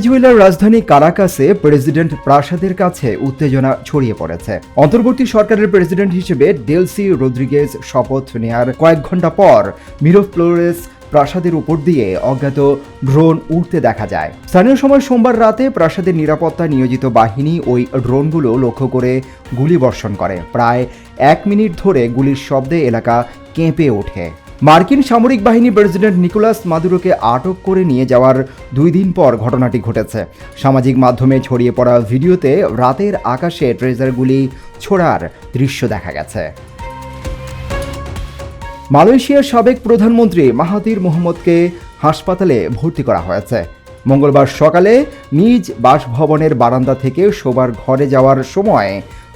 ভেনেজুয়েলার রাজধানী কারাকাসে প্রেসিডেন্ট প্রাসাদের কাছে উত্তেজনা ছড়িয়ে পড়েছে। অন্তর্বর্তী সরকারের প্রেসিডেন্ট হিসেবে ডেলসি রদ্রিগেজ শপথ নেয়ার কয়েক ঘণ্টা পর মিরো ফ্লোরেস প্রাসাদের উপর দিয়ে অজ্ঞাত ড্রোন উঠতে দেখা যায়। স্থানীয় সময় সোমবার রাতে প্রাসাদের নিরাপত্তা নিয়োজিত বাহিনী ওই ড্রোনগুলো লক্ষ্য করে গুলি বর্ষণ করে। প্রায় এক মিনিট ধরে গুলির শব্দে এলাকা কেঁপে ওঠে। মার্কিন সামরিক বাহিনী প্রেসিডেন্ট নিকোলাস মাদুরোকে আটক করে নিয়ে যাওয়ার দুই দিন পর ঘটনাটি ঘটেছে। সামাজিক মাধ্যমে ছড়িয়ে পড়া ভিডিওতে রাতের আকাশে ট্রেজারগুলি ছোড়ার দৃশ্য দেখা গেছে। মালয়েশিয়ার সাবেক প্রধানমন্ত্রী মাহাতির মোহাম্মদকে হাসপাতালে ভর্তি করা হয়েছে। মঙ্গলবার সকালে নিজ বাসভবনের বারান্দা থেকে শোবার ঘরে যাওয়ার সময়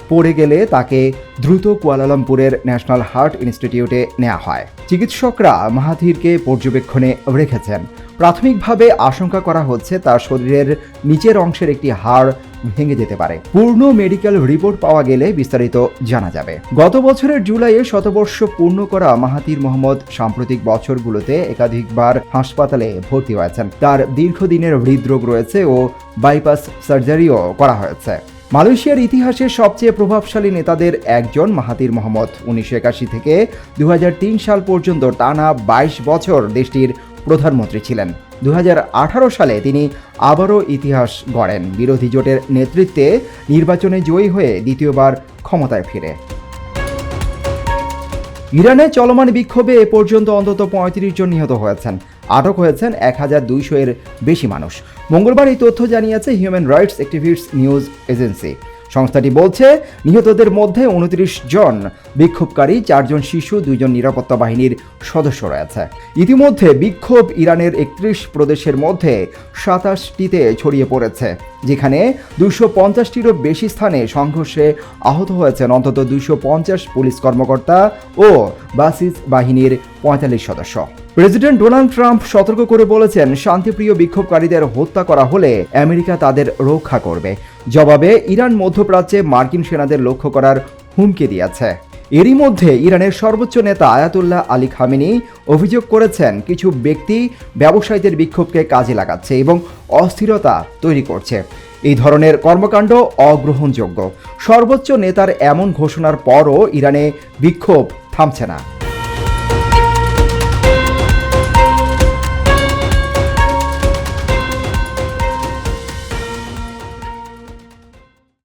পড়ে গেলে তাকে দ্রুত কুয়ালালামপুরের ন্যাশনাল হার্ট ইনস্টিটিউটে নেওয়া হয়। চিকিৎসকরা মাহাথিরকে পর্যবেক্ষণে রেখেছেন। প্রাথমিকভাবে আশঙ্কা করা হচ্ছে তার শরীরের নিচের অংশের একটি হাড় ভেঙে যেতে পারে। পূর্ণ মেডিকেল রিপোর্ট পাওয়া গেলে বিস্তারিত জানা যাবে। গত বছরের জুলাইয়ে শতবর্ষ পূর্ণ করা মাহাতির মোহাম্মদ সাম্প্রতিক বছরগুলোতে একাধিকবার হাসপাতালে ভর্তি হয়েছেন। তার দীর্ঘদিনের হৃদরোগ রয়েছে ও বাইপাস সার্জারিও করা হয়েছে। মালয়েশিয়ার ইতিহাসে সবচেয়ে প্রভাবশালী নেতাদের একজন মাহাতির মোহাম্মদ। উনিশশো একাশি থেকে দু হাজার তিন সাল পর্যন্ত টানা বাইশ বছর দেশটির প্রধানমন্ত্রী ছিলেন। দু হাজার আঠারো সালে তিনি আবারও ইতিহাস গড়েন। বিরোধী জোটের নেতৃত্বে নির্বাচনে জয়ী হয়ে দ্বিতীয়বার ক্ষমতায় ফিরে। ইরানে চলমান বিক্ষোভে এ পর্যন্ত অন্তত পঁয়ত্রিশ জন নিহত হয়েছেন। আটক হয়েছেন এক হাজার দুইশো এর বেশি মানুষ। মঙ্গলবার এই তথ্য জানিয়েছে Human Rights Activist News Agency সংস্থাটি বলছে, নিহতদের মধ্যে উনত্রিশ জন বিক্ষোভকারী, চারজন শিশু, দুইজন নিরাপত্তা বাহিনীর সদস্য রয়েছে। ইতিমধ্যে বিক্ষোভ ইরানের একত্রিশ প্রদেশের মধ্যে সাতাশটিতে ছড়িয়ে পড়েছে, যেখানে দুশো পঞ্চাশটিরও বেশি স্থানে সংঘর্ষে আহত হয়েছেন অন্তত দুশো পঞ্চাশ পুলিশ কর্মকর্তা ও বাসিস বাহিনীর পঁয়তাল্লিশ সদস্য। প্রেসিডেন্ট ডোনাল্ড ট্রাম্প সতর্ক করে বলেছেন, শান্তিপ্রিয় বিক্ষোভকারীদের হত্যা করা হলে আমেরিকা তাদের রক্ষা করবে। জবাবে ইরান মধ্যপ্রাচ্যে মার্কিন সেনাদের লক্ষ্য করার হুমকি দিয়েছে। এরই মধ্যে ইরানের সর্বোচ্চ নেতা আয়াতুল্লাহ আলী খামেনি অভিযোগ করেছেন কিছু ব্যক্তি ব্যবসায়ীদের বিক্ষোভকে কাজে লাগাচ্ছে এবং অস্থিরতা তৈরি করছে। এই ধরনের কর্মকাণ্ড অগ্রহণযোগ্য। সর্বোচ্চ নেতার এমন ঘোষণার পরও ইরানে বিক্ষোভ থামছে না।